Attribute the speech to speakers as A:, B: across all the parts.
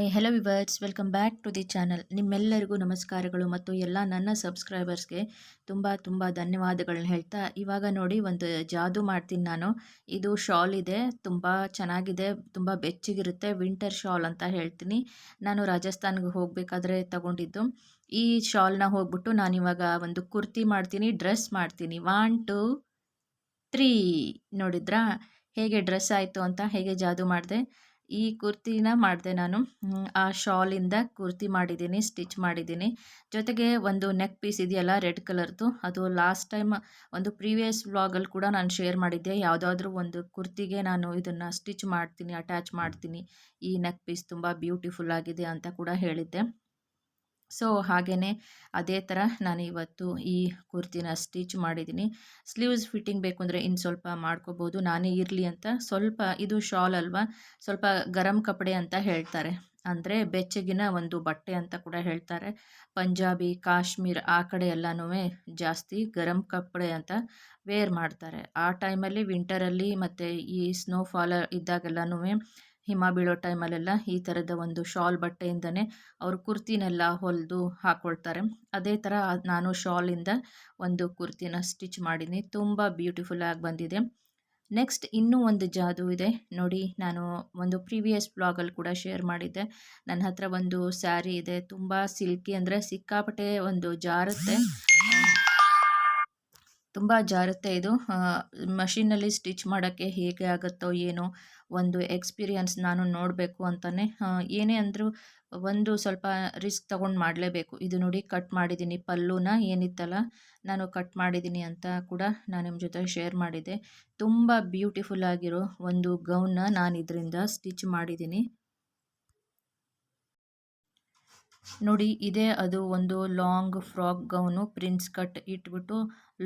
A: Hi hello viewers welcome back to the channel ನಿಮ್ಮೆಲ್ಲರಿಗೂ ನಮಸ್ಕಾರಗಳು ಮತ್ತು ಎಲ್ಲ ನನ್ನ ಸಬ್ಸ್ಕ್ರೈಬರ್ಸ್ಗೆ ತುಂಬ ತುಂಬ ಧನ್ಯವಾದಗಳನ್ನ ಹೇಳ್ತಾ ಇವಾಗ ನೋಡಿ ಒಂದು ಜಾದು ಮಾಡ್ತೀನಿ ನಾನು. ಇದು ಶಾಲ್ ಇದೆ. ತುಂಬ ಚೆನ್ನಾಗಿದೆ. ತುಂಬ ಬೆಚ್ಚಗಿರುತ್ತೆ. ವಿಂಟರ್ ಶಾಲ್ ಅಂತ ಹೇಳ್ತೀನಿ. ನಾನು ರಾಜಸ್ಥಾನ್ಗೆ ಹೋಗಬೇಕಾದ್ರೆ ತಗೊಂಡಿದ್ದು. ಈ ಶಾಲ್ನ ಹೋಗ್ಬಿಟ್ಟು ನಾನಿವಾಗ ಒಂದು ಕುರ್ತಿ ಮಾಡ್ತೀನಿ. ಡ್ರೆಸ್ ಮಾಡ್ತೀನಿ. ಒನ್ ಟು ತ್ರೀ ನೋಡಿದ್ರಾ? ಹೇಗೆ ಡ್ರೆಸ್ ಆಯಿತು ಅಂತ ಹೇಗೆ ಜಾದು ಮಾಡಿದೆ? ಈ ಕುರ್ತಿನ ಮಾಡಿದೆ ನಾನು. ಆ ಶಾಲಿಂದ ಕುರ್ತಿ ಮಾಡಿದ್ದೀನಿ, ಸ್ಟಿಚ್ ಮಾಡಿದ್ದೀನಿ. ಜೊತೆಗೆ ಒಂದು ನೆಕ್ ಪೀಸ್ ಇದೆಯಲ್ಲ, ರೆಡ್ ಕಲರ್ದು. ಅದು ಲಾಸ್ಟ್ ಟೈಮ್ ಒಂದು ಪ್ರೀವಿಯಸ್ ವ್ಲಾಗಲ್ಲಿ ಕೂಡ ನಾನು ಶೇರ್ ಮಾಡಿದ್ದೆ. ಯಾವುದಾದ್ರೂ ಒಂದು ಕುರ್ತಿಗೆ ನಾನು ಇದನ್ನು ಸ್ಟಿಚ್ ಮಾಡ್ತೀನಿ, ಅಟ್ಯಾಚ್ ಮಾಡ್ತೀನಿ. ಈ ನೆಕ್ ಪೀಸ್ ತುಂಬ ಬ್ಯೂಟಿಫುಲ್ ಆಗಿದೆ ಅಂತ ಕೂಡ ಹೇಳಿದ್ದೆ. ಸೊ ಹಾಗೇ ಅದೇ ಥರ ನಾನು ಇವತ್ತು ಈ ಕುರ್ತಿನ ಸ್ಟಿಚ್ ಮಾಡಿದ್ದೀನಿ. ಸ್ಲೀವ್ಸ್ ಫಿಟ್ಟಿಂಗ್ ಬೇಕು ಅಂದರೆ ಇನ್ನು ಸ್ವಲ್ಪ ಮಾಡ್ಕೋಬೋದು. ನಾನೇ ಇರಲಿ ಅಂತ ಸ್ವಲ್ಪ ಇದು ಶಾಲ್ ಅಲ್ವಾ, ಸ್ವಲ್ಪ ಗರಂ ಕಪಡೆ ಅಂತ ಹೇಳ್ತಾರೆ. ಅಂದರೆ ಬೆಚ್ಚಗಿನ ಒಂದು ಬಟ್ಟೆ ಅಂತ ಕೂಡ ಹೇಳ್ತಾರೆ. ಪಂಜಾಬಿ, ಕಾಶ್ಮೀರ್ ಆ ಕಡೆ ಎಲ್ಲನೂ ಜಾಸ್ತಿ ಗರಂ ಕಪಡೆ ಅಂತ ವೇರ್ ಮಾಡ್ತಾರೆ. ಆ ಟೈಮಲ್ಲಿ ವಿಂಟರಲ್ಲಿ ಮತ್ತು ಈ ಸ್ನೋಫಾಲ ಇದ್ದಾಗೆಲ್ಲನೂ ಹಿಮ ಬೀಳೋ ಟೈಮಲ್ಲೆಲ್ಲ ಈ ಥರದ ಒಂದು ಶಾಲ್ ಬಟ್ಟೆಯಿಂದನೇ ಅವರು ಕುರ್ತಿನೆಲ್ಲ ಹೊಲಿದು ಹಾಕ್ಕೊಳ್ತಾರೆ ಅದೇ ಥರ ನಾನು ಶಾಲಿಂದ ಒಂದು ಕುರ್ತಿನ ಸ್ಟಿಚ್ ಮಾಡೀನಿ ತುಂಬ ಬ್ಯೂಟಿಫುಲ್ಲಾಗಿ ಬಂದಿದೆ. ನೆಕ್ಸ್ಟ್ ಇನ್ನೂ ಒಂದು ಜಾದು ಇದೆ. ನೋಡಿ, ನಾನು ಒಂದು ಪ್ರೀವಿಯಸ್ ಬ್ಲಾಗಲ್ಲಿ ಕೂಡ ಶೇರ್ ಮಾಡಿದ್ದೆ. ನನ್ನ ಹತ್ರ ಒಂದು ಸ್ಯಾರಿ ಇದೆ. ತುಂಬ ಸಿಲ್ಕಿ ಅಂದರೆ ಸಿಕ್ಕಾಪಟ್ಟೆ ಒಂದು ಜಾರುತ್ತೆ. ತುಂಬ ಜಾರುತ್ತೆ ಇದು. ಮಷಿನಲ್ಲಿ ಸ್ಟಿಚ್ ಮಾಡೋಕ್ಕೆ ಹೇಗೆ ಆಗುತ್ತೋ ಏನೋ ಒಂದು ಎಕ್ಸ್ಪೀರಿಯನ್ಸ್ ನಾನು ನೋಡಬೇಕು ಅಂತಲೇ ಏನೇ ಅಂದರೂ ಒಂದು ಸ್ವಲ್ಪ ರಿಸ್ಕ್ ತಗೊಂಡು ಮಾಡಲೇಬೇಕು. ಇದು ನೋಡಿ ಕಟ್ ಮಾಡಿದ್ದೀನಿ, ಪಲ್ಲುನ ಏನಿತ್ತಲ್ಲ, ನಾನು ಕಟ್ ಮಾಡಿದ್ದೀನಿ ಅಂತ ಕೂಡ ನಾನು ನಿಮ್ಮ ಜೊತೆ ಶೇರ್ ಮಾಡಿದ್ದೆ ತುಂಬ ಬ್ಯೂಟಿಫುಲ್ ಆಗಿರೋ ಒಂದು ಗೌನ್ನ ನಾನು ಇದರಿಂದ ಸ್ಟಿಚ್ ಮಾಡಿದ್ದೀನಿ. ನೋಡಿ, ಇದೇ ಅದು ಒಂದು long frock gown, prince cut ಇಟ್ಬಿಟ್ಟು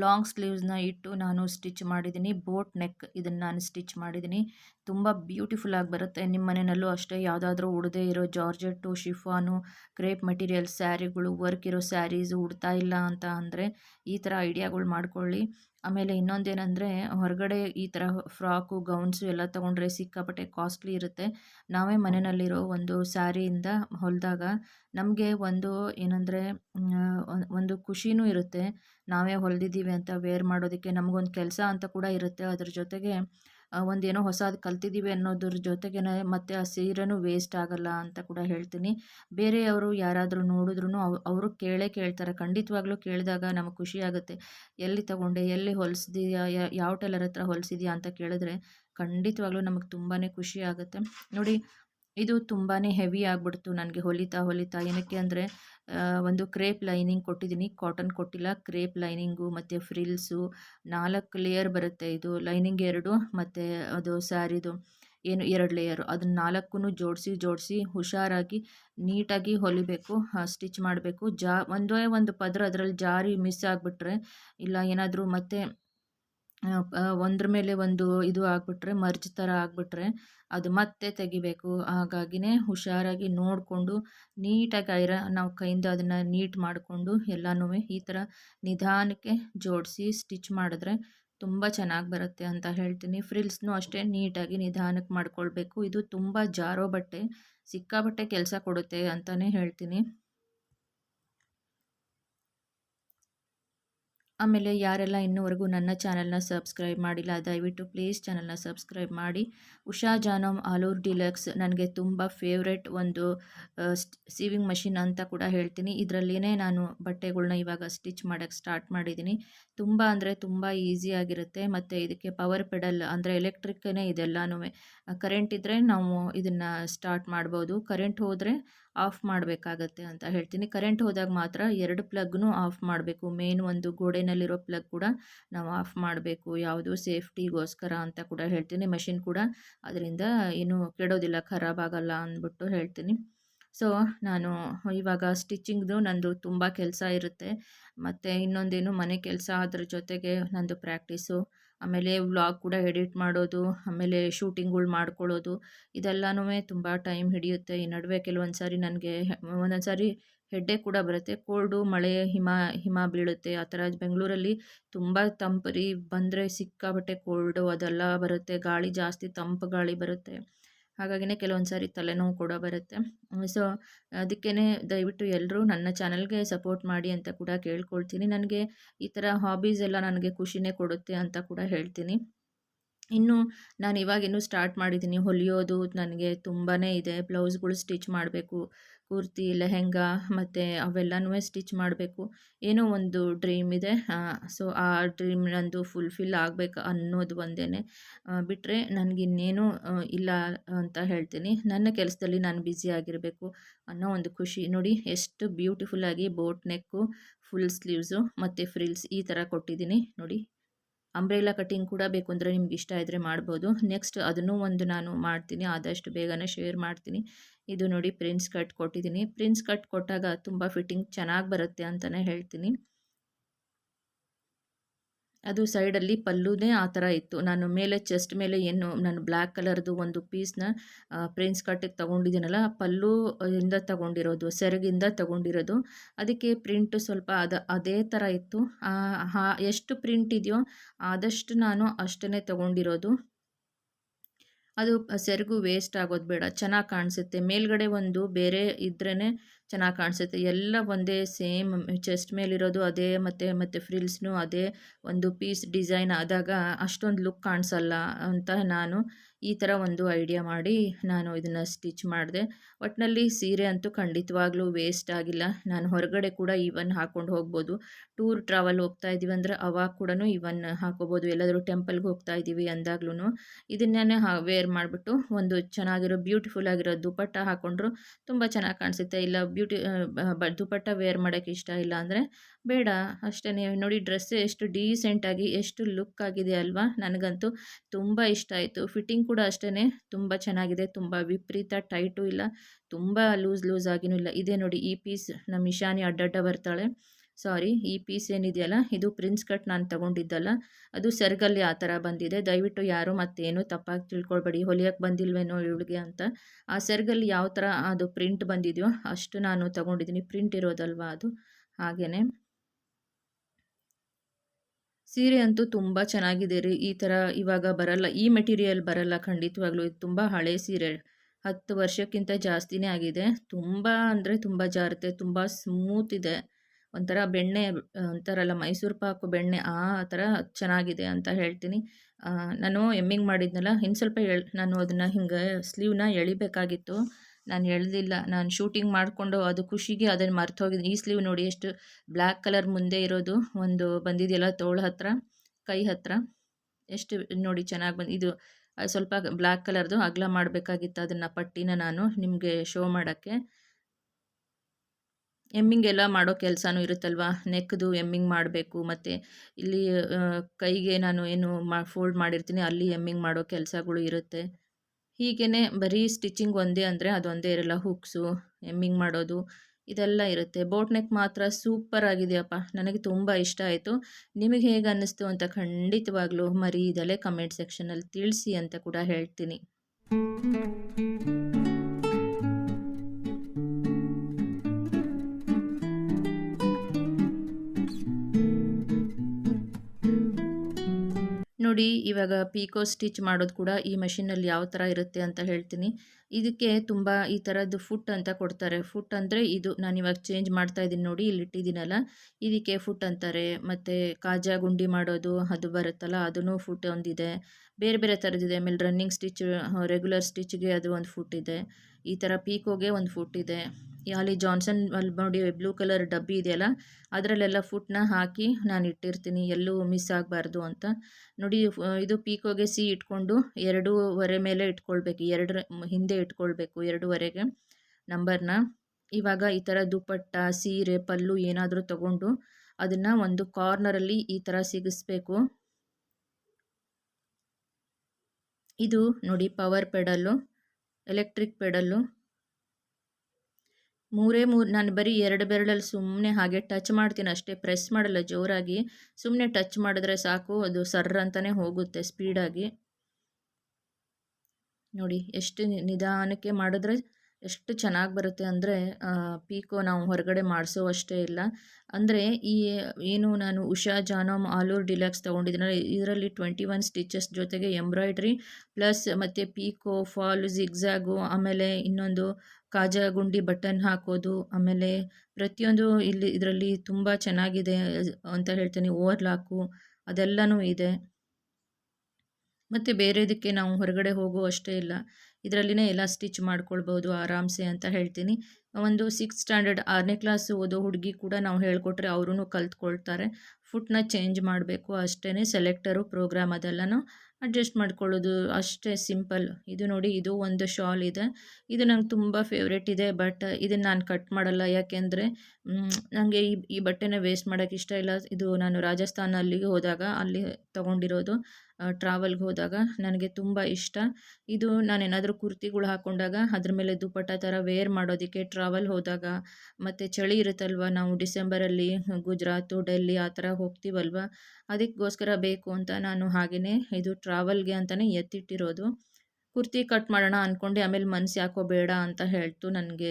A: ಲಾಂಗ್ ಸ್ಲೀವ್ಸ್ನ ಇಟ್ಟು ನಾನು ಸ್ಟಿಚ್ ಮಾಡಿದ್ದೀನಿ. ಬೋಟ್ ನೆಕ್ ಇದನ್ನು ನಾನು ಸ್ಟಿಚ್ ಮಾಡಿದ್ದೀನಿ. ತುಂಬ ಬ್ಯೂಟಿಫುಲ್ ಆಗಿ ಬರುತ್ತೆ. ನಿಮ್ಮ ಮನೆಯಲ್ಲೂ ಅಷ್ಟೇ, ಯಾವುದಾದ್ರೂ ಉಡದೇ ಇರೋ ಜಾರ್ಜೆಟ್ಟು, ಶಿಫಾನು, ಕ್ರೇಪ್ ಮೆಟೀರಿಯಲ್ ಸ್ಯಾರಿಗಳು, ವರ್ಕ್ ಇರೋ ಸ್ಯಾರೀಸು ಉಡ್ತಾ ಇಲ್ಲ ಅಂತ ಅಂದರೆ ಈ ಥರ ಐಡಿಯಾಗಳು ಮಾಡ್ಕೊಳ್ಳಿ. ಆಮೇಲೆ ಇನ್ನೊಂದೇನೆಂದರೆ, ಹೊರಗಡೆ ಈ ಥರ ಫ್ರಾಕು, ಗೌನ್ಸು ಎಲ್ಲ ತೊಗೊಂಡ್ರೆ ಸಿಕ್ಕಾಪಟ್ಟೆ ಕಾಸ್ಟ್ಲಿ ಇರುತ್ತೆ. ನಾವೇ ಮನೆಯಲ್ಲಿರೋ ಒಂದು ಸ್ಯಾರಿಯಿಂದ ಹೊಲಿದಾಗ ನಮಗೆ ಒಂದು ಏನಂದರೆ ಒಂದು ಖುಷಿನೂ ಇರುತ್ತೆ. ನಾವೇ ಹೊಲಿದಿದ್ದೀವಿ ಅಂತ ವೇರ್ ಮಾಡೋದಕ್ಕೆ ನಮಗೊಂದು ಕೆಲಸ ಅಂತ ಕೂಡ ಇರುತ್ತೆ. ಅದ್ರ ಜೊತೆಗೆ ಒಂದೇನೋ ಹೊಸದು ಕಲ್ತಿದ್ದೀವಿ ಅನ್ನೋದ್ರ ಜೊತೆಗೆ ಮತ್ತು ಆ ಸೀರೆನೂ ವೇಸ್ಟ್ ಆಗಲ್ಲ ಅಂತ ಕೂಡ ಹೇಳ್ತೀನಿ. ಬೇರೆಯವರು ಯಾರಾದರೂ ನೋಡಿದ್ರೂ ಅವ್, ಅವರು ಕೇಳೇ ಕೇಳ್ತಾರೆ. ಖಂಡಿತವಾಗ್ಲೂ ಕೇಳಿದಾಗ ನಮಗೆ ಖುಷಿ ಆಗುತ್ತೆ. ಎಲ್ಲಿ ತಗೊಂಡೆ, ಎಲ್ಲಿ ಹೊಲಿಸಿದೀಯಾ ಯಾವ ಟೈಲರ್ ಹತ್ರ ಹೊಲಿಸಿದ್ಯಾ ಅಂತ ಕೇಳಿದ್ರೆ ಖಂಡಿತವಾಗ್ಲೂ ನಮಗೆ ತುಂಬಾ ಖುಷಿ ಆಗುತ್ತೆ. ನೋಡಿ ಇದು ತುಂಬಾ ಹೆವಿ ಆಗಿಬಿಡ್ತು ನನಗೆ ಹೊಲಿತಾ ಹೊಲಿತಾ. ಏನಕ್ಕೆ ಅಂದರೆ ಒಂದು ಕ್ರೇಪ್ ಲೈನಿಂಗ್ ಕೊಟ್ಟಿದ್ದೀನಿ. ಕಾಟನ್ ಕೊಟ್ಟಿಲ್ಲ, ಕ್ರೇಪ್ ಲೈನಿಂಗು ಮತ್ತು ಫ್ರಿಲ್ಸು, ನಾಲ್ಕು ಲೇಯರ್ ಬರುತ್ತೆ ಇದು. ಲೈನಿಂಗ್ ಎರಡು ಮತ್ತು ಅದು ಸ್ಯಾರಿದು ಏನು ಎರಡು ಲೇಯರು. ಅದನ್ನ ನಾಲ್ಕು ಜೋಡಿಸಿ ಜೋಡಿಸಿ ಹುಷಾರಾಗಿ ನೀಟಾಗಿ ಹೊಲಿಬೇಕು ಸ್ಟಿಚ್ ಮಾಡಬೇಕು. ಜಾ, ಒಂದೇ ಒಂದು ಪದರ ಅದರಲ್ಲಿ ಜಾರಿ ಮಿಸ್ ಆಗಿಬಿಟ್ರೆ, ಇಲ್ಲ ಏನಾದರೂ ಮತ್ತೆ ಒಂದ್ರ ಮೇಲೆ ಒಂದು ಇದು ಆಗಿಬಿಟ್ರೆ, ಮರ್ಜ್ ಥರ ಆಗಿಬಿಟ್ರೆ ಅದು ಮತ್ತೆ ತೆಗಿಬೇಕು. ಹಾಗಾಗಿನೇ ಹುಷಾರಾಗಿ ನೋಡಿಕೊಂಡು, ನೀಟಾಗಿ ಐರ, ನಾವು ಕೈಯಿಂದ ಅದನ್ನು ನೀಟ್ ಮಾಡಿಕೊಂಡು ಎಲ್ಲನೂ ಈ ಥರ ನಿಧಾನಕ್ಕೆ ಜೋಡಿಸಿ ಸ್ಟಿಚ್ ಮಾಡಿದ್ರೆ ತುಂಬ ಚೆನ್ನಾಗಿ ಬರುತ್ತೆ ಅಂತ ಹೇಳ್ತೀನಿ. ಫ್ರಿಲ್ಸ್ನೂ ಅಷ್ಟೇ ನೀಟಾಗಿ ನಿಧಾನಕ್ಕೆ ಮಾಡ್ಕೊಳ್ಬೇಕು. ಇದು ತುಂಬ ಜಾರೋ ಬಟ್ಟೆ ಸಿಕ್ಕಾಬಟ್ಟೆ ಕೆಲಸ ಕೊಡುತ್ತೆ ಅಂತಲೇ ಹೇಳ್ತೀನಿ. ಆಮೇಲೆ ಯಾರೆಲ್ಲ ಇನ್ನೂವರೆಗೂ ನನ್ನ ಚಾನಲ್ನ ಸಬ್ಸ್ಕ್ರೈಬ್ ಮಾಡಿಲ್ಲ, ದಯವಿಟ್ಟು ಪ್ಲೀಸ್ ಚಾನಲ್ನ ಸಬ್ಸ್ಕ್ರೈಬ್ ಮಾಡಿ. ಉಷಾ ಜಾನಮ್ ಆಲೂರ್ ಡಿಲಕ್ಸ್ ನನಗೆ ತುಂಬ ಫೇವ್ರೆಟ್ ಒಂದು ಸೀವಿಂಗ್ ಮಷಿನ್ ಅಂತ ಕೂಡ ಹೇಳ್ತೀನಿ. ಇದರಲ್ಲಿನೇ ನಾನು ಬಟ್ಟೆಗಳನ್ನ ಇವಾಗ ಸ್ಟಿಚ್ ಮಾಡೋಕ್ಕೆ ಸ್ಟಾರ್ಟ್ ಮಾಡಿದ್ದೀನಿ. ತುಂಬ ಅಂದರೆ ತುಂಬ ಈಸಿಯಾಗಿರುತ್ತೆ ಮತ್ತು ಇದಕ್ಕೆ ಪವರ್ ಪೆಡಲ್ ಅಂದರೆ ಎಲೆಕ್ಟ್ರಿಕ್ಕೇ ಇದೆಲ್ಲನೂ ಕರೆಂಟ್ ಇದ್ದರೆ ನಾವು ಇದನ್ನು ಸ್ಟಾರ್ಟ್ ಮಾಡ್ಬೋದು. ಕರೆಂಟ್ ಹೋದರೆ ಆಫ್ ಮಾಡಬೇಕಾಗತ್ತೆ ಅಂತ ಹೇಳ್ತೀನಿ. ಕರೆಂಟ್ ಹೋದಾಗ ಮಾತ್ರ ಎರಡು ಪ್ಲಗ್ನು ಆಫ್ ಮಾಡಬೇಕು. ಮೇನ್ ಒಂದು ಗೋಡೆನಲ್ಲಿರೋ ಪ್ಲಗ್ ಕೂಡ ನಾವು ಆಫ್ ಮಾಡಬೇಕು. ಯಾವುದು ಸೇಫ್ಟಿಗೋಸ್ಕರ ಅಂತ ಕೂಡ ಹೇಳ್ತೀನಿ. ಮಷಿನ್ ಕೂಡ ಅದರಿಂದ ಏನು ಕೆಡೋದಿಲ್ಲ, ಖರಾಬ್ ಆಗಲ್ಲ ಅಂದ್ಬಿಟ್ಟು ಹೇಳ್ತೀನಿ. ಸೊ, ನಾನು ಇವಾಗ ಸ್ಟಿಚಿಂಗ್ದು ನಂದು ತುಂಬ ಕೆಲಸ ಇರುತ್ತೆ. ಮತ್ತು ಇನ್ನೊಂದೇನು ಮನೆ ಕೆಲಸ ಅದ್ರ ಜೊತೆಗೆ ನಂದು ಪ್ರಾಕ್ಟೀಸು ಆಮೇಲೆ ವ್ಲಾಗ್ ಕೂಡ ಎಡಿಟ್ ಮಾಡೋದು, ಆಮೇಲೆ ಶೂಟಿಂಗ್ಗಳು ಮಾಡ್ಕೊಳ್ಳೋದು ಇದೆಲ್ಲನೂ ತುಂಬ ಟೈಮ್ ಹಿಡಿಯುತ್ತೆ. ಈ ನಡುವೆ ಕೆಲವೊಂದು ಸಾರಿ ನನಗೆ ಒಂದೊಂದು ಸಾರಿ ಹೆಡ್ಡೆ ಕೂಡ ಬರುತ್ತೆ. ಕೋಲ್ಡು, ಮಳೆ, ಹಿಮ ಹಿಮ ಬೀಳುತ್ತೆ. ಆ ಥರ ಬೆಂಗಳೂರಲ್ಲಿ ತುಂಬ ತಂಪರಿ ಬಂದರೆ ಸಿಕ್ಕಾಬಟ್ಟೆ ಕೋಲ್ಡು ಅದೆಲ್ಲ ಬರುತ್ತೆ. ಗಾಳಿ ಜಾಸ್ತಿ, ತಂಪು ಗಾಳಿ ಬರುತ್ತೆ. ಹಾಗಾಗಿನೇ ಕೆಲವೊಂದು ಸಾರಿ ತಲೆನೋವು ಕೂಡ ಬರುತ್ತೆ. ಸೊ ಅದಕ್ಕೇ ದಯವಿಟ್ಟು ಎಲ್ಲರೂ ನನ್ನ ಚಾನಲ್ಗೆ ಸಪೋರ್ಟ್ ಮಾಡಿ ಅಂತ ಕೂಡ ಕೇಳ್ಕೊಳ್ತೀನಿ. ನನಗೆ ಈ ಥರ ಹಾಬೀಸ್ ಎಲ್ಲ ನನಗೆ ಖುಷಿನೇ ಕೊಡುತ್ತೆ ಅಂತ ಕೂಡ ಹೇಳ್ತೀನಿ. ಇನ್ನು ನಾನು ಇವಾಗಿನ್ನೂ ಸ್ಟಾರ್ಟ್ ಮಾಡಿದ್ದೀನಿ ಹೊಲಿಯೋದು. ನನಗೆ ತುಂಬಾ ಇದೆ. ಬ್ಲೌಸ್ಗಳು ಸ್ಟಿಚ್ ಮಾಡಬೇಕು. ಕುರ್ತಿ ಲೆಹೆಂಗಾ ಮತ್ತು ಅವೆಲ್ಲನೂ ಸ್ಟಿಚ್ ಮಾಡಬೇಕು. ಏನೋ ಒಂದು ಡ್ರೀಮ್ ಇದೆ. ಸೊ ಆ ಡ್ರೀಮ್ ನಂದು ಫುಲ್ಫಿಲ್ ಆಗಬೇಕು ಅನ್ನೋದು ಒಂದೇ ಬಿಟ್ಟರೆ ನನಗಿನ್ನೇನು ಇಲ್ಲ ಅಂತ ಹೇಳ್ತೀನಿ. ನನ್ನ ಕೆಲಸದಲ್ಲಿ ನಾನು ಆಗಿರಬೇಕು ಅನ್ನೋ ಒಂದು ಖುಷಿ. ನೋಡಿ, ಎಷ್ಟು ಬ್ಯೂಟಿಫುಲ್ಲಾಗಿ ಬೋಟ್ ನೆಕ್ಕು ಫುಲ್ ಸ್ಲೀವ್ಸು ಮತ್ತು ಫ್ರಿಲ್ಸ್ ಈ ಥರ ಕೊಟ್ಟಿದ್ದೀನಿ. ನೋಡಿ. ಅಂಬ್ರೆಲಾ ಕಟಿಂಗ್ ಕೂಡ ಬೇಕು ಅಂದರೆ ನಿಮ್ಗೆ ಇಷ್ಟ ಇದ್ದರೆ ಮಾಡ್ಬೋದು. ನೆಕ್ಸ್ಟ್ ಅದನ್ನು ಒಂದು ನಾನು ಮಾಡ್ತೀನಿ. ಆದಷ್ಟು ಬೇಗನೆ ಶೇರ್ ಮಾಡ್ತೀನಿ. ಇದು ನೋಡಿ ಪ್ರಿನ್ಸ್ ಕಟ್ ಕೊಟ್ಟಿದ್ದೀನಿ. ಪ್ರಿನ್ಸ್ ಕಟ್ ಕೊಟ್ಟಾಗ ತುಂಬ ಫಿಟ್ಟಿಂಗ್ ಚೆನ್ನಾಗಿ ಬರುತ್ತೆ ಅಂತಲೇ ಹೇಳ್ತೀನಿ. ಅದು ಸೈಡಲ್ಲಿ ಪಲ್ಲುನೇ ಆ ಥರ ಇತ್ತು. ನಾನು ಮೇಲೆ ಚೆಸ್ಟ್ ಮೇಲೆ ಏನು, ನಾನು ಬ್ಲ್ಯಾಕ್ ಕಲರ್ದು ಒಂದು ಪೀಸ್ನ ಪ್ರಿನ್ಸ್ ಕಟ್ಟಿಗೆ ತೊಗೊಂಡಿದ್ದೀನಲ್ಲ ಪಲ್ಲು ಇಂದ ತಗೊಂಡಿರೋದು, ಸೆರಗಿಂದ ತಗೊಂಡಿರೋದು. ಅದಕ್ಕೆ ಪ್ರಿಂಟ್ ಸ್ವಲ್ಪ ಅದ, ಅದೇ ಥರ ಇತ್ತು. ಎಷ್ಟು ಪ್ರಿಂಟ್ ಇದೆಯೋ ಆದಷ್ಟು ನಾನು ಅಷ್ಟೇ ತೊಗೊಂಡಿರೋದು. ಅದು ಸೆರಗು ವೇಸ್ಟ್ ಆಗೋದು ಬೇಡ, ಚೆನ್ನಾಗಿ ಕಾಣಿಸುತ್ತೆ. ಮೇಲ್ಗಡೆ ಒಂದು ಬೇರೆ ಇದ್ರೇ ಚೆನ್ನಾಗಿ ಕಾಣಿಸುತ್ತೆ. ಎಲ್ಲ ಒಂದೇ ಸೇಮ್, ಚೆಸ್ಟ್ ಮೇಲಿರೋದು ಅದೇ, ಮತ್ತು ಮತ್ತು ಫ್ರಿಲ್ಸ್ನು ಅದೇ ಒಂದು ಪೀಸ್ ಡಿಸೈನ್ ಆದಾಗ ಅಷ್ಟೊಂದು ಲುಕ್ ಕಾಣಿಸಲ್ಲ ಅಂತ ನಾನು ಈ ಥರ ಒಂದು ಐಡಿಯಾ ಮಾಡಿ ನಾನು ಇದನ್ನು ಸ್ಟಿಚ್ ಮಾಡಿದೆ. ಒಟ್ಟಿನಲ್ಲಿ ಸೀರೆ ಅಂತೂ ಖಂಡಿತವಾಗ್ಲೂ ವೇಸ್ಟ್ ಆಗಿಲ್ಲ. ನಾನು ಹೊರಗಡೆ ಕೂಡ ಇವನ್ ಹಾಕ್ಕೊಂಡು ಹೋಗ್ಬೋದು. ಟೂರ್ ಟ್ರಾವೆಲ್ ಹೋಗ್ತಾ ಇದ್ದೀವಿ ಅಂದರೆ ಅವಾಗ ಕೂಡ ಇವನ್ ಹಾಕೋಬೋದು. ಎಲ್ಲಾದರೂ ಟೆಂಪಲ್ಗೆ ಹೋಗ್ತಾ ಇದ್ದೀವಿ ಅಂದಾಗ್ಲೂ ಇದನ್ನೇ ಹಾ, ವೇರ್ ಮಾಡಿಬಿಟ್ಟು ಒಂದು ಚೆನ್ನಾಗಿರೋ, ಬ್ಯೂಟಿಫುಲ್ ಆಗಿರೋ ದುಪಟ್ಟ ಹಾಕ್ಕೊಂಡ್ರು ತುಂಬ ಚೆನ್ನಾಗಿ ಕಾಣಿಸುತ್ತೆ. ಇಲ್ಲ ಬ್ಯೂಟಿ ದುಪಟ್ಟ ವೇರ್ ಮಾಡೋಕ್ಕೆ ಇಷ್ಟ ಇಲ್ಲ ಅಂದರೆ ಬೇಡ. ಅಷ್ಟೇ ನೋಡಿ ಡ್ರೆಸ್ ಎಷ್ಟು ಡೀಸೆಂಟಾಗಿ ಎಷ್ಟು ಲುಕ್ ಆಗಿದೆ ಅಲ್ವಾ? ನನಗಂತೂ ತುಂಬ ಇಷ್ಟ ಆಯಿತು. ಫಿಟ್ಟಿಂಗ್ ಕೂಡ ಅಷ್ಟೇ ತುಂಬ ಚೆನ್ನಾಗಿದೆ. ತುಂಬ ವಿಪರೀತ ಟೈಟು ಇಲ್ಲ. ತುಂಬ ಲೂಸ್ ಲೂಸ್ ಆಗಿನೂ ಇಲ್ಲ. ಇದೇ ನೋಡಿ ಈ ಪೀಸ್ ನಮ್ಮ ಇಶಾನಿ ಅಡ್ಡಡ್ಡ ಬರ್ತಾಳೆ. ಸಾರಿ, ಈ ಪೀಸ್ ಏನಿದೆಯಲ್ಲ, ಇದು ಪ್ರಿನ್ಸ್ ಕಟ್ ನಾನು ತಗೊಂಡಿದ್ದಲ್ಲ, ಅದು ಸರ್ಗಲ್ಲಿ ಆ ಥರ ಬಂದಿದೆ. ದಯವಿಟ್ಟು ಯಾರು ಮತ್ತೇನು ತಪ್ಪಾಗಿ ತಿಳ್ಕೊಳ್ಬೇಡಿ ಹೊಲಿಯೋಕ್ಕೆ ಬಂದಿಲ್ವೇನೋ ಇವಳಿಗೆ ಅಂತ. ಆ ಸರ್ಗಲ್ಲಿ ಯಾವ ಥರ ಅದು ಪ್ರಿಂಟ್ ಬಂದಿದೆಯೋ ಅಷ್ಟು ನಾನು ತಗೊಂಡಿದ್ದೀನಿ. ಪ್ರಿಂಟ್ ಇರೋದಲ್ವಾ ಅದು? ಹಾಗೆಯೇ ಸೀರೆ ಅಂತೂ ತುಂಬ ಚೆನ್ನಾಗಿದೆ ರೀ. ಈ ಥರ ಇವಾಗ ಬರಲ್ಲ, ಈ ಮೆಟೀರಿಯಲ್ ಬರಲ್ಲ ಖಂಡಿತವಾಗ್ಲೂ. ಇದು ತುಂಬ ಹಳೆ ಸೀರೆ. ಹತ್ತು ವರ್ಷಕ್ಕಿಂತ ಜಾಸ್ತಿನೇ ಆಗಿದೆ. ತುಂಬ ಅಂದರೆ ತುಂಬ ಜಾರುತ್ತೆ, ತುಂಬ ಸ್ಮೂತ್ ಇದೆ. ಒಂಥರ ಬೆಣ್ಣೆ ಅಂತಾರಲ್ಲ ಮೈಸೂರು ಪಾಕು ಬೆಣ್ಣೆ ಆ ಥರ ಚೆನ್ನಾಗಿದೆ ಅಂತ ಹೇಳ್ತೀನಿ. ನಾನು ಎಮ್ಮಿಂಗ್ ಮಾಡಿದ್ನಲ್ಲ, ಇನ್ನು ಸ್ವಲ್ಪ ಎಳ್, ನಾನು ಅದನ್ನು ಹಿಂಗೆ ಸ್ಲೀವ್ನ ಎಳಿಬೇಕಾಗಿತ್ತು. ನಾನು ಎಳೆದಿಲ್ಲ, ನಾನು ಶೂಟಿಂಗ್ ಮಾಡಿಕೊಂಡು ಅದು ಖುಷಿಗೆ ಅದನ್ನು ಮರ್ತು ಹೋಗಿದ್ದೀನಿ ಈ ಸ್ಲೀವ್ ನೋಡಿ ಎಷ್ಟು ಬ್ಲ್ಯಾಕ್ ಕಲರ್ ಮುಂದೆ ಇರೋದು, ಒಂದು ಬಂದಿದೆಯಲ್ಲ ತೋಳು ಹತ್ರ, ಕೈ ಹತ್ರ. ಎಷ್ಟು ನೋಡಿ ಚೆನ್ನಾಗಿ ಬಂದು, ಇದು ಸ್ವಲ್ಪ ಬ್ಲ್ಯಾಕ್ ಕಲರ್ದು ಅಗಲ ಮಾಡಬೇಕಾಗಿತ್ತು ಅದನ್ನು ಪಟ್ಟಿನ ನಾನು ನಿಮಗೆ ಶೋ ಮಾಡೋಕ್ಕೆ. ಎಮ್ಮಿಂಗ್ ಎಲ್ಲ ಮಾಡೋ ಕೆಲಸನೂ ಇರುತ್ತಲ್ವಾ? ನೆಕ್ದು ಎಮ್ಮಿಂಗ್ ಮಾಡಬೇಕು, ಮತ್ತು ಇಲ್ಲಿ ಕೈಗೆ ನಾನು ಏನು ಮಾ, ಫೋಲ್ಡ್ ಮಾಡಿರ್ತೀನಿ, ಅಲ್ಲಿ ಎಮ್ಮಿಂಗ್ ಮಾಡೋ ಕೆಲಸಗಳು ಇರುತ್ತೆ. ಹೀಗೇ ಬರೀ ಸ್ಟಿಚಿಂಗ್ ಒಂದೇ ಅಂದರೆ ಅದೊಂದೇ ಇರಲ್ಲ, ಹುಕ್ಸು, ಎಮ್ಮಿಂಗ್ ಮಾಡೋದು, ಇದೆಲ್ಲ ಇರುತ್ತೆ. ಬೋಟ್ ನೆಕ್ ಮಾತ್ರ ಸೂಪರ್ ಆಗಿದೆಯಪ್ಪ, ನನಗೆ ತುಂಬ ಇಷ್ಟ ಆಯಿತು. ನಿಮಗೆ ಹೇಗೆ ಅನ್ನಿಸ್ತು ಅಂತ ಖಂಡಿತವಾಗ್ಲೂ ಇದಲ್ಲೇ ಕಮೆಂಟ್ ಸೆಕ್ಷನಲ್ಲಿ ತಿಳಿಸಿ ಅಂತ ಕೂಡ ಹೇಳ್ತೀನಿ. ನೋಡಿ, ಇವಾಗ ಪೀಕೋ ಸ್ಟಿಚ್ ಮಾಡೋದು ಕೂಡ ಈ ಮಷಿನಲ್ಲಿ ಯಾವ ಥರ ಇರುತ್ತೆ ಅಂತ ಹೇಳ್ತೀನಿ. ಇದಕ್ಕೆ ತುಂಬ ಈ ಥರದ್ದು ಫುಟ್ ಅಂತ ಕೊಡ್ತಾರೆ. ಫುಟ್ ಅಂದರೆ ಇದು ನಾನು ಇವಾಗ ಚೇಂಜ್ ಮಾಡ್ತಾ ಇದ್ದೀನಿ ನೋಡಿ, ಇಲ್ಲಿ ಇಟ್ಟಿದ್ದೀನಲ್ಲ. ಇದಕ್ಕೆ ಫುಟ್ ಅಂತಾರೆ, ಮತ್ತು ಕಾಜಾ ಗುಂಡಿ ಮಾಡೋದು ಅದು ಬರುತ್ತಲ್ಲ ಅದೂ ಫುಟ್ ಒಂದಿದೆ. ಬೇರೆ ಬೇರೆ ಥರದಿದೆ ಆಮೇಲೆ ರನ್ನಿಂಗ್ ಸ್ಟಿಚ್ ರೆಗ್ಯುಲರ್ ಸ್ಟಿಚ್ಗೆ ಅದು ಒಂದು ಫುಟ್ ಇದೆ. ಈ ಥರ ಪೀಕೋಗೆ ಒಂದು ಫುಟ್ ಇದೆ. ಅಲ್ಲಿ ಜಾನ್ಸನ್ ಅಲ್ಲಿ ನೋಡಿ ಬ್ಲೂ ಕಲರ್ ಡಬ್ಬಿ ಇದೆಯಲ್ಲ, ಅದರಲ್ಲೆಲ್ಲ ಫುಡ್ನ ಹಾಕಿ ನಾನು ಇಟ್ಟಿರ್ತೀನಿ, ಎಲ್ಲೂ ಮಿಸ್ ಆಗಬಾರ್ದು ಅಂತ. ನೋಡಿ ಇದು ಪೀಕೋಗೆ ಸಿ ಇಟ್ಕೊಂಡು ಎರಡೂವರೆ ಮೇಲೆ ಇಟ್ಕೊಳ್ಬೇಕು, ಎರಡರ, ಹಿಂದೆ ಇಟ್ಕೊಳ್ಬೇಕು, ಎರಡೂವರೆಗೆ ನಂಬರ್ನ ಇವಾಗ ಈ ಥರ ದುಪ್ಪಟ್ಟ ಸೀರೆ, ಪಲ್ಲು ಏನಾದರೂ ತಗೊಂಡು ಅದನ್ನು ಒಂದು ಕಾರ್ನರಲ್ಲಿ ಈ ಥರ ಸಿಗಿಸ್ಬೇಕು. ಇದು ನೋಡಿ ಪವರ್ ಪೆಡಲ್ಲು ಎಲೆಕ್ಟ್ರಿಕ್ ಪೆಡಲ್ಲು ಮೂರೇ ಮೂರು, ನಾನು ಬರೀ ಎರಡು ಬೆರಳಲ್ಲಿ ಸುಮ್ಮನೆ ಹಾಗೆ ಟಚ್ ಮಾಡ್ತೀನಿ ಅಷ್ಟೇ ಪ್ರೆಸ್ ಮಾಡಲ್ಲ, ಜೋರಾಗಿ ಸುಮ್ಮನೆ ಟಚ್ ಮಾಡಿದ್ರೆ ಸಾಕು, ಅದು ಸರ್ರ ಅಂತಲೇ ಹೋಗುತ್ತೆ ಸ್ಪೀಡಾಗಿ ನೋಡಿ, ಎಷ್ಟು ನಿಧಾನಕ್ಕೆ ಮಾಡಿದ್ರೆ ಎಷ್ಟು ಚೆನ್ನಾಗಿ ಬರುತ್ತೆ ಅಂದರೆ ಪೀಕೋ ನಾವು ಹೊರಗಡೆ ಮಾಡಿಸೋ ಅಷ್ಟೇ ಇಲ್ಲ. ಅಂದರೆ ಈ, ಏನು ನಾನು ಉಷಾ, ಜಾನಮ್, ಆಲೂರ್, ಡಿಲಕ್ಸ್ ತೊಗೊಂಡಿದ್ದೀನಲ್ಲ ಇದರಲ್ಲಿ ಟ್ವೆಂಟಿ ಒನ್ ಸ್ಟಿಚಸ್ ಜೊತೆಗೆ ಎಂಬ್ರಾಯ್ಡ್ರಿ ಪ್ಲಸ್ ಮತ್ತು ಪೀಕೋ ಫಾಲ್ ಜಿಗ್ಝ್ಯಾಗು ಆಮೇಲೆ ಇನ್ನೊಂದು ಕಾಜಾ ಗುಂಡಿ ಬಟನ್ ಹಾಕೋದು, ಆಮೇಲೆ ಪ್ರತಿಯೊಂದು ಇಲ್ಲಿ ಇದರಲ್ಲಿ ತುಂಬ ಚೆನ್ನಾಗಿದೆ ಅಂತ ಹೇಳ್ತೀನಿ. ಓವರ್ಲಾಕು ಅದೆಲ್ಲನೂ ಇದೆ. ಮತ್ತು ಬೇರೆದಕ್ಕೆ ನಾವು ಹೊರಗಡೆ ಹೋಗೋ ಅಷ್ಟೇ ಇಲ್ಲ. ಇದರಲ್ಲಿನೇ ಎಲ್ಲ ಸ್ಟಿಚ್ ಮಾಡ್ಕೊಳ್ಬೋದು ಆರಾಮ್ಸೆ ಅಂತ ಹೇಳ್ತೀನಿ. ಒಂದು ಸಿಕ್ಸ್ ಸ್ಟ್ಯಾಂಡರ್ಡ್ ಆರನೇ ಕ್ಲಾಸ್ ಓದೋ ಹುಡುಗಿ ಕೂಡ ನಾವು ಹೇಳ್ಕೊಟ್ರೆ ಅವರೂ ಕಲ್ತ್ಕೊಳ್ತಾರೆ. ಫುಟ್ನ ಚೇಂಜ್ ಮಾಡಬೇಕು ಅಷ್ಟೇ ಸೆಲೆಕ್ಟರು, ಪ್ರೋಗ್ರಾಮ್ ಅದೆಲ್ಲನೂ. ಅಡ್ಜಸ್ಟ್ ಮಾಡ್ಕೊಳ್ಳೋದು ಅಷ್ಟೇ ಸಿಂಪಲ್. ಇದು ನೋಡಿ, ಇದು ಒಂದು ಶಾಲ್ ಇದೆ. ಇದು ನಂಗೆ ತುಂಬ ಫೇವ್ರೇಟ್ ಇದೆ, ಬಟ್ ಇದನ್ನು ನಾನು ಕಟ್ ಮಾಡಲ್ಲ. ಯಾಕೆಂದರೆ ನನಗೆ ಈ ಈ ಬಟ್ಟೆನ ವೇಸ್ಟ್ ಮಾಡೋಕ್ಕೆ ಇಷ್ಟ ಇಲ್ಲ. ಇದು ನಾನು ರಾಜಸ್ಥಾನ ಅಲ್ಲಿಗೆ ಹೋದಾಗ, ಅಲ್ಲಿ ತೊಗೊಂಡಿರೋದು ಟ್ರಾವೆಲ್ಗೆ ಹೋದಾಗ ನನಗೆ ತುಂಬ ಇಷ್ಟ. ಇದು ನಾನೇನಾದರೂ ಕುರ್ತಿಗಳು ಹಾಕ್ಕೊಂಡಾಗ ಅದ್ರ ಮೇಲೆ ದುಪ್ಪಟ್ಟ ಥರ ವೇರ್ ಮಾಡೋದಕ್ಕೆ ಟ್ರಾವೆಲ್ ಹೋದಾಗ, ಮತ್ತು ಚಳಿ ಇರುತ್ತಲ್ವ, ನಾವು ಡಿಸೆಂಬರಲ್ಲಿ, ಗುಜರಾತು ಡೆಲ್ಲಿ ಆ ಥರ ಹೋಗ್ತೀವಲ್ವ ಅದಕ್ಕೋಸ್ಕರ ಬೇಕು ಅಂತ ನಾನು ಹಾಗೆಯೇ ಇದು ಟ್ರಾವೆಲ್ಗೆ ಅಂತಲೇ ಎತ್ತಿಟ್ಟಿರೋದು. ಕುರ್ತಿ ಕಟ್ ಮಾಡೋಣ ಅಂದ್ಕೊಂಡು ಆಮೇಲೆ ಮನ್ಸು ಯಾಕೋ ಬೇಡ ಅಂತ ಹೇಳ್ತು, ನನಗೆ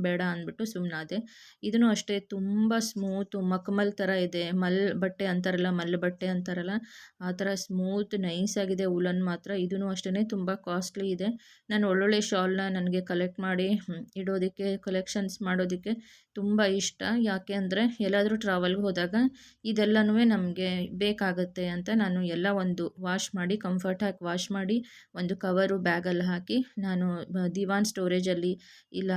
A: ಬೇಡ ಅಂದ್ಬಿಟ್ಟು ಸುಮ್ಮನಾದೆ ಇದನ್ನು ಅಷ್ಟೇ, ತುಂಬ ಸ್ಮೂತು ಮಕ್ಮಲ್ ಥರ ಇದೆ, ಮಲ್ ಬಟ್ಟೆ ಅಂತಾರಲ್ಲ, ಮಲ್ ಬಟ್ಟೆ ಅಂತಾರಲ್ಲ, ಆ ಥರ ಸ್ಮೂತ್ ನೈಸಾಗಿದೆ ಉಲನ್ ಮಾತ್ರ. ಇದೂ ಅಷ್ಟೇ ತುಂಬ ಕಾಸ್ಟ್ಲಿ ಇದೆ. ನಾನು ಒಳ್ಳೊಳ್ಳೆ ಶಾಲ್ನ ನನಗೆ ಕಲೆಕ್ಟ್ ಮಾಡಿ ಇಡೋದಕ್ಕೆ ಕಲೆಕ್ಷನ್ಸ್ ಮಾಡೋದಕ್ಕೆ ತುಂಬ ಇಷ್ಟ. ಯಾಕೆ ಅಂದರೆ ಎಲ್ಲಾದರೂ ಟ್ರಾವೆಲ್ಗೆ ಹೋದಾಗ ಇದೆಲ್ಲನೂ ನಮಗೆ ಬೇಕಾಗುತ್ತೆ ಅಂತ ನಾನು ಎಲ್ಲ ಒಂದು ವಾಶ್ ಮಾಡಿ ಕಂಫರ್ಟಾಗಿ ವಾಶ್ ಮಾಡಿ, ಒಂದು ಕವರು ಬ್ಯಾಗಲ್ಲಿ ಹಾಕಿ ನಾನು ದಿವಾನ್ ಸ್ಟೋರೇಜಲ್ಲಿ ಇಲ್ಲ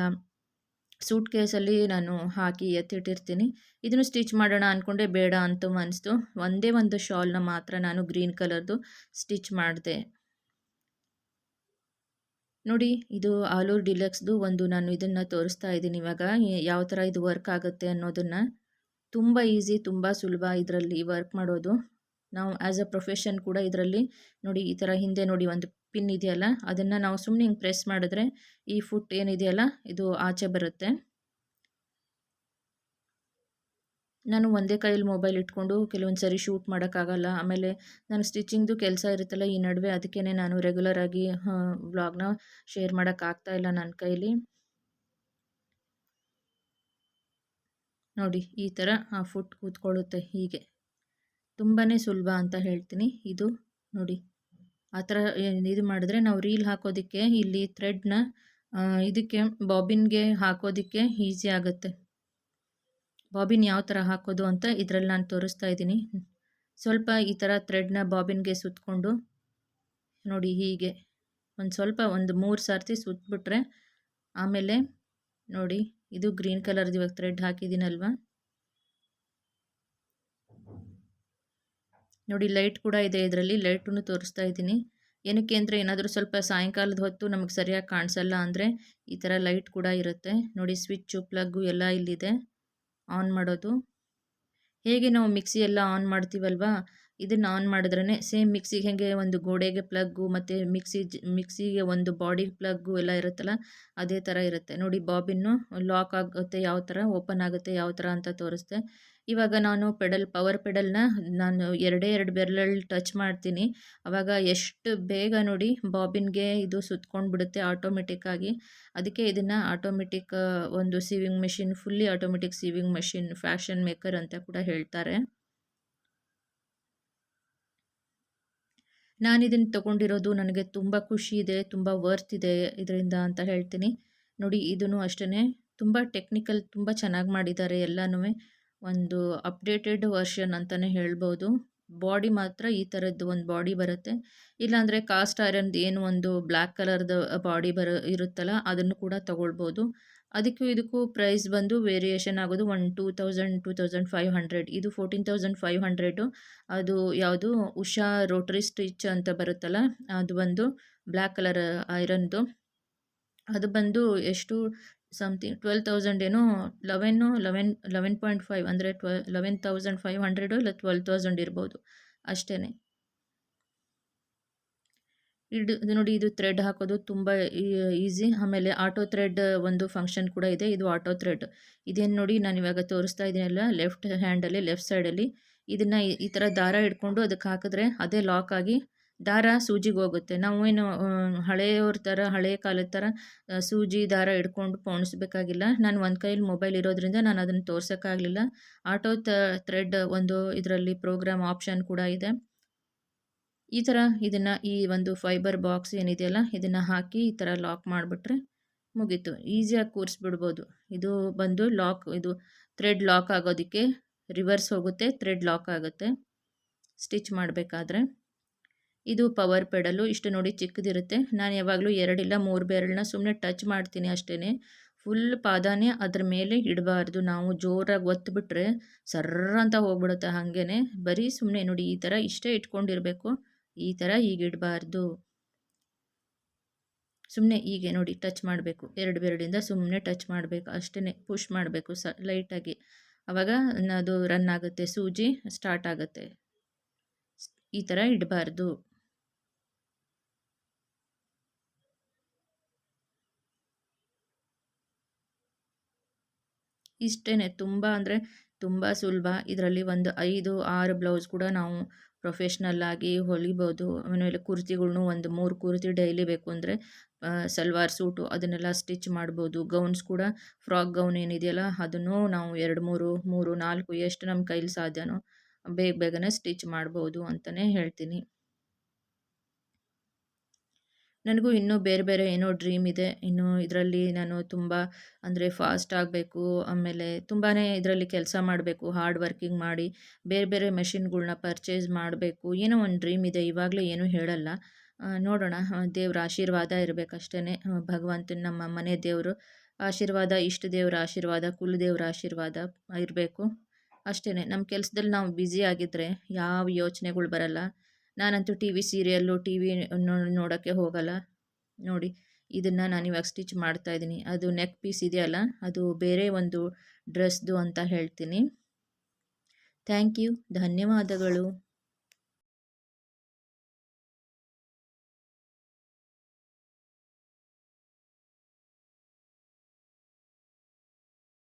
A: ಸೂಟ್ ಕೇಸಲ್ಲಿ ನಾನು ಹಾಕಿ ಎತ್ತಿಟ್ಟಿರ್ತೀನಿ. ಇದನ್ನು ಸ್ಟಿಚ್ ಮಾಡೋಣ ಅಂದ್ಕೊಂಡೆ ಬೇಡ ಅಂತ ಅನಿಸ್ತು ಒಂದೇ ಒಂದು ಶಾಲ್ನ ಮಾತ್ರ ನಾನು ಗ್ರೀನ್ ಕಲರ್ದು ಸ್ಟಿಚ್ ಮಾಡಿದೆ. ನೋಡಿ, ಇದು ಆಲೂರ್ ಡಿಲಕ್ಸ್ದು ಒಂದು ನಾನು ಇದನ್ನು ತೋರಿಸ್ತಾ ಇದ್ದೀನಿ. ಇವಾಗ ಯಾವ ಥರ ಇದು ವರ್ಕ್ ಆಗುತ್ತೆ ಅನ್ನೋದನ್ನು ತುಂಬ ಈಸಿ, ತುಂಬ ಸುಲಭ ಇದರಲ್ಲಿ ವರ್ಕ್ ಮಾಡೋದು. ನಾವು ಆ್ಯಸ್ ಅ ಪ್ರೊಫೆಷನ್ ಕೂಡ ಇದರಲ್ಲಿ ನೋಡಿ, ಈ ಥರ ಹಿಂದೆ ನೋಡಿ ಒಂದು ಪಿನ್ ಇದೆಯಲ್ಲ, ಅದನ್ನು ನಾವು ಸುಮ್ಮನೆ ಹಿಂಗೆ ಪ್ರೆಸ್ ಮಾಡಿದ್ರೆ ಈ ಫುಟ್ ಏನಿದೆಯಲ್ಲ, ಇದು ಆಚೆ ಬರುತ್ತೆ. ನಾನು ಒಂದೇ ಕೈಯಲ್ಲಿ ಮೊಬೈಲ್ ಇಟ್ಕೊಂಡು ಕೆಲವೊಂದು ಸರಿ ಶೂಟ್ ಮಾಡೋಕ್ಕಾಗಲ್ಲ. ಆಮೇಲೆ ನಾನು ಸ್ಟಿಚಿಂಗ್ದು ಕೆಲಸ ಇರುತ್ತಲ್ಲ ಈ ನಡುವೆ ಅದಕ್ಕೇ ನಾನು ರೆಗ್ಯುಲರಾಗಿ ವ್ಲಾಗ್ನ ಶೇರ್ ಮಾಡೋಕ್ಕಾಗ್ತಾ ಇಲ್ಲ ನನ್ನ ಕೈಲಿ. ನೋಡಿ, ಈ ಥರ ಫುಟ್ ಕೂತ್ಕೊಳ್ಳುತ್ತೆ ಹೀಗೆ. ತುಂಬಾ ಸುಲಭ ಅಂತ ಹೇಳ್ತೀನಿ ಇದು. ನೋಡಿ, ಆ ಥರ ಇದು ಮಾಡಿದ್ರೆ ನಾವು ರೀಲ್ ಹಾಕೋದಕ್ಕೆ, ಇಲ್ಲಿ ಥ್ರೆಡ್ನ ಇದಕ್ಕೆ ಬಾಬಿನ್ಗೆ ಹಾಕೋದಕ್ಕೆ ಈಸಿ ಆಗುತ್ತೆ. ಬಾಬಿನ್ ಯಾವ ಥರ ಹಾಕೋದು ಅಂತ ಇದರಲ್ಲಿ ನಾನು ತೋರಿಸ್ತಾ ಇದ್ದೀನಿ. ಸ್ವಲ್ಪ ಈ ಥರ ಥ್ರೆಡ್ನ ಬಾಬಿನ್ಗೆ ಸುತ್ತಕೊಂಡು ನೋಡಿ ಹೀಗೆ, ಒಂದು ಸ್ವಲ್ಪ ಒಂದು ಮೂರು ಸರ್ತಿ ಸುತ್ತಬಿಟ್ರೆ ಆಮೇಲೆ ನೋಡಿ ಇದು ಗ್ರೀನ್ ಕಲರ್ದು ಇವಾಗ ಥ್ರೆಡ್ ಹಾಕಿದ್ದೀನಲ್ವ? ನೋಡಿ ಲೈಟ್ ಕೂಡ ಇದೆ ಇದರಲ್ಲಿ ಲೈಟನ್ನು ತೋರಿಸ್ತಾ ಇದ್ದೀನಿ. ಏನಕ್ಕೆ ಅಂದರೆ ಏನಾದರೂ ಸ್ವಲ್ಪ ಸಾಯಂಕಾಲದ ಹೊತ್ತು ನಮಗೆ ಸರಿಯಾಗಿ ಕಾಣಿಸಲ್ಲ ಅಂದರೆ ಈ ಥರ ಲೈಟ್ ಕೂಡ ಇರುತ್ತೆ. ನೋಡಿ ಸ್ವಿಚ್ಚು ಪ್ಲಗ್ಗು ಎಲ್ಲ ಇಲ್ಲಿದೆ. ಆನ್ ಮಾಡೋದು? ಹೇಗೆ ನಾವು ಮಿಕ್ಸಿ ಎಲ್ಲ ಆನ್ ಮಾಡ್ತೀವಲ್ವಾ? ಇದನ್ನು ಆನ್ ಮಾಡಿದ್ರೇ ಸೇಮ್ ಮಿಕ್ಸಿಗೆ ಹೇಗೆ ಒಂದು ಗೋಡೆಗೆ ಪ್ಲಗ್ಗು ಮತ್ತು ಮಿಕ್ಸಿ ಮಿಕ್ಸಿಗೆ ಒಂದು ಬಾಡಿ ಪ್ಲಗ್ಗು ಎಲ್ಲ ಇರುತ್ತಲ್ಲ, ಅದೇ ಥರ ಇರುತ್ತೆ. ನೋಡಿ ಬಾಬಿನ್ನು ಲಾಕ್ ಆಗುತ್ತೆ ಯಾವ ಥರ ಓಪನ್ ಆಗುತ್ತೆ ಯಾವ ಥರ ಅಂತ ತೋರಿಸ್ತೆ. ಇವಾಗ ನಾನು ಪೆಡಲ್ ಪವರ್ ಪೆಡಲ್ನ ನಾನು ಎರಡೇ ಎರಡು ಬೆರಳಲ್ಲಿ ಟಚ್ ಮಾಡ್ತೀನಿ. ಆವಾಗ ಎಷ್ಟು ಬೇಗ ನೋಡಿ ಬಾಬಿನ್ಗೆ ಇದು ಸುತ್ಕೊಂಡು ಬಿಡುತ್ತೆ ಆಟೋಮೆಟಿಕ್ಕಾಗಿ ಅದಕ್ಕೆ ಇದನ್ನು ಆಟೋಮೆಟಿಕ್ ಒಂದು sewing machine fully automatic sewing machine fashion maker ಅಂತ ಕೂಡ ಹೇಳ್ತಾರೆ. ನಾನು ಇದನ್ನು ತೊಗೊಂಡಿರೋದು ನನಗೆ ತುಂಬ ಖುಷಿ ಇದೆ, ತುಂಬ ವರ್ತ್ ಇದೆ ಇದರಿಂದ ಅಂತ ಹೇಳ್ತೀನಿ. ನೋಡಿ ಇದೂ ಅಷ್ಟೇ ತುಂಬ ಟೆಕ್ನಿಕಲ್ ತುಂಬ ಚೆನ್ನಾಗಿ ಮಾಡಿದ್ದಾರೆ ಎಲ್ಲನೂ ಒಂದು ಅಪ್ಡೇಟೆಡ್ ವರ್ಷನ್ ಅಂತಲೇ ಹೇಳ್ಬೋದು. ಬಾಡಿ ಮಾತ್ರ ಈ ಥರದ್ದು ಒಂದು ಬಾಡಿ ಬರುತ್ತೆ. ಇಲ್ಲಾಂದರೆ ಕಾಸ್ಟ್ ಐರನ್ದು ಏನು ಒಂದು ಬ್ಲ್ಯಾಕ್ ಕಲರ್ದು ಬಾಡಿ ಬರೋ, ಇರುತ್ತಲ್ಲ, ಅದನ್ನು ಕೂಡ ತೊಗೊಳ್ಬೋದು. ಅದಕ್ಕೂ ಇದಕ್ಕೂ ಪ್ರೈಸ್ ಬಂದು ವೇರಿಯೇಷನ್ ಆಗೋದು one two thousand two thousand five hundred ಇದು ಫೋರ್ಟೀನ್ ತೌಸಂಡ್ ಫೈವ್ ಹಂಡ್ರೆಡು ಅದು ಯಾವುದು? ಉಷಾ ರೋಟ್ರಿ ಸ್ಟಿಚ್ ಅಂತ ಬರುತ್ತಲ್ಲ, ಅದು ಬಂದು ಬ್ಲ್ಯಾಕ್ ಕಲರ್ ಐರನ್ದು ಅದು ಬಂದು ಎಷ್ಟು? ಸಮಥಿಂಗ್ ಟ್ವೆಲ್ ತೌಸಂಡ್ ಏನೋ eleven eleven eleven point five ಅಂದರೆ twe eleven thousand five hundred ಇಲ್ಲ ಟ್ವೆಲ್ ತೌಸಂಡ್ ಇರ್ಬೋದು. ಅಷ್ಟೇ ಇದು ನೋಡಿ, ಇದು ಥ್ರೆಡ್ ಹಾಕೋದು ತುಂಬ ಈಸಿ ಆಮೇಲೆ ಆಟೋ ಥ್ರೆಡ್ ಒಂದು ಫಂಕ್ಷನ್ ಕೂಡ ಇದೆ. ಇದು ಆಟೋ ಥ್ರೆಡ್ ಇದೇನು ನೋಡಿ, ನಾನು ಇವಾಗ ತೋರಿಸ್ತಾ ಇದ್ದೀನಲ್ಲ ಲೆಫ್ಟ್ ಹ್ಯಾಂಡಲ್ಲಿ ಲೆಫ್ಟ್ ಸೈಡಲ್ಲಿ ಇದನ್ನು ಈ ಥರ ದಾರ ಹಿಡ್ಕೊಂಡು ಅದಕ್ಕೆ ಹಾಕಿದ್ರೆ ಅದೇ ಲಾಕ್ ಆಗಿ ದಾರ ಸೂಜಿಗೆ ಹೋಗುತ್ತೆ. ಏನು ಹಳೆಯವ್ರ ಥರ ಹಳೆಯ ಕಾಲದ ಥರ ಸೂಜಿ, ದಾರ ಹಿಡ್ಕೊಂಡು ಪೋಣಿಸ್ಬೇಕಾಗಿಲ್ಲ. ನಾನು ಒಂದು ಕೈಲಿ ಮೊಬೈಲ್ ಇರೋದ್ರಿಂದ ನಾನು ಅದನ್ನು ತೋರ್ಸೋಕ್ಕಾಗಲಿಲ್ಲ. ಆಟೋ ಥ್ರೆಡ್ ಒಂದು ಇದರಲ್ಲಿ ಪ್ರೋಗ್ರಾಮ್ ಆಪ್ಷನ್ ಕೂಡ ಇದೆ. ಈ ಥರ ಇದನ್ನು ಈ ಒಂದು ಫೈಬರ್ ಬಾಕ್ಸ್ ಏನಿದೆಯಲ್ಲ, ಇದನ್ನು ಹಾಕಿ ಈ ಥರ ಲಾಕ್ ಮಾಡಿಬಿಟ್ರೆ ಮುಗೀತು. ಈಸಿಯಾಗಿ ಕೂರಿಸ್ಬಿಡ್ಬೋದು. ಇದು ಬಂದು ಲಾಕ್ ಇದು ಥ್ರೆಡ್ ಲಾಕ್ ಆಗೋದಕ್ಕೆ ರಿವರ್ಸ್ ಹೋಗುತ್ತೆ ಥ್ರೆಡ್ ಲಾಕ್ ಆಗುತ್ತೆ. ಸ್ಟಿಚ್ ಮಾಡಬೇಕಾದ್ರೆ. ಇದು ಪವರ್ ಪೆಡಲು ಇಷ್ಟು ನೋಡಿ ಚಿಕ್ಕದಿರುತ್ತೆ. ನಾನು ಯಾವಾಗಲೂ ಎರಡಿಲ್ಲ ಮೂರು ಬೆರಳನ್ನ ಸುಮ್ಮನೆ ಟಚ್ ಮಾಡ್ತೀನಿ ಅಷ್ಟೇ ಫುಲ್ ಪಾದಾನೇ ಅದ್ರ ಮೇಲೆ ಇಡಬಾರ್ದು. ನಾವು ಜೋರಾಗಿ ಒತ್ತಿಬಿಟ್ರೆ ಸರ್ರ ಅಂತ ಹೋಗ್ಬಿಡುತ್ತೆ ಹಾಗೇ ಬರೀ ಸುಮ್ಮನೆ ನೋಡಿ ಈ ಥರ ಇಷ್ಟೇ ಇಟ್ಕೊಂಡಿರಬೇಕು. ಈ ಥರ ಈಗ ಇಡಬಾರ್ದು. ಸುಮ್ಮನೆ ಹೀಗೆ ನೋಡಿ ಟಚ್ ಮಾಡಬೇಕು. ಎರಡು ಬೆರಳಿಂದ ಸುಮ್ಮನೆ ಟಚ್ ಮಾಡಬೇಕು. ಅಷ್ಟೇ ಪುಷ್ ಮಾಡಬೇಕು ಸ ಲೈಟಾಗಿ ಆವಾಗ ಅದು ರನ್ ಆಗುತ್ತೆ, ಸೂಜಿ ಸ್ಟಾರ್ಟ್ ಆಗುತ್ತೆ. ಈ ಥರ ಇಡಬಾರ್ದು. ಇಷ್ಟೇ ತುಂಬ ಅಂದರೆ ತುಂಬ ಸುಲಭ. ಇದರಲ್ಲಿ ಒಂದು ಐದು, ಆರು ಬ್ಲೌಸ್ ಕೂಡ ನಾವು ಪ್ರೊಫೆಷ್ನಲ್ ಆಗಿ ಹೊಲಿಬೋದು. ಆಮೇಲೆ ಕುರ್ತಿಗಳ್ನು ಒಂದು ಮೂರು ಕುರ್ತಿ ಡೈಲಿ ಬೇಕು ಅಂದರೆ ಸಲ್ವಾರ್ ಸೂಟು ಅದನ್ನೆಲ್ಲ ಸ್ಟಿಚ್ ಮಾಡ್ಬೋದು. ಗೌನ್ಸ್ ಕೂಡ ಫ್ರಾಕ್ ಗೌನ್ ಏನಿದೆಯಲ್ಲ, ಅದನ್ನು ನಾವು ಎರಡು ಮೂರು ಮೂರು ನಾಲ್ಕು ಎಷ್ಟು ನಮ್ಮ ಕೈಲಿ ಸಾಧ್ಯನೋ ಬೇಗ ಬೇಗನೆ ಸ್ಟಿಚ್ ಮಾಡ್ಬೋದು ಅಂತಲೇ ಹೇಳ್ತೀನಿ. ನನಗೂ ಇನ್ನೂ ಬೇರೆ ಬೇರೆ ಏನೋ ಡ್ರೀಮ್ ಇದೆ. ಇನ್ನು ಇದರಲ್ಲಿ ನಾನು ತುಂಬ ಅಂದರೆ ಫಾಸ್ಟ್ ಆಗಬೇಕು, ಆಮೇಲೆ ತುಂಬಾ ಇದರಲ್ಲಿ ಕೆಲಸ ಮಾಡಬೇಕು, ಹಾರ್ಡ್ ವರ್ಕಿಂಗ್ ಮಾಡಿ, ಬೇರೆ ಬೇರೆ ಮೆಷಿನ್ಗಳನ್ನ ಪರ್ಚೇಸ್ ಮಾಡಬೇಕು. ಏನೋ ಒಂದು ಡ್ರೀಮ್ ಇದೆ, ಇವಾಗಲೇ ಏನೂ ಹೇಳಲ್ಲ. ನೋಡೋಣ. ದೇವ್ರ ಆಶೀರ್ವಾದ ಇರಬೇಕಷ್ಟೇ ಭಗವಂತನ ನಮ್ಮ ಮನೆ ದೇವರು. ಆಶೀರ್ವಾದ, ಇಷ್ಟ ದೇವರ ಆಶೀರ್ವಾದ ಕುಲದೇವ್ರ ಆಶೀರ್ವಾದ ಇರಬೇಕು. ಅಷ್ಟೇ ನಮ್ಮ ಕೆಲಸದಲ್ಲಿ ನಾವು ಬ್ಯುಸಿ ಆಗಿದ್ದರೆ ಯಾವ ಯೋಚನೆಗಳು ಬರಲ್ಲ. ನಾನಂತೂ T V serial, T V ನೋಡೋಕ್ಕೆ ಹೋಗಲ್ಲ. ನೋಡಿ, ಇದನ್ನು ನಾನು ಇವಾಗ ಸ್ಟಿಚ್ ಮಾಡ್ತಾ ಇದ್ದೀನಿ. ಅದು ನೆಕ್ ಪೀಸ್ ಇದೆಯಲ್ಲ ಅದು ಬೇರೆ ಒಂದು ಡ್ರೆಸ್ದು ಅಂತ ಹೇಳ್ತೀನಿ. ಥ್ಯಾಂಕ್ ಯು, ಧನ್ಯವಾದಗಳು.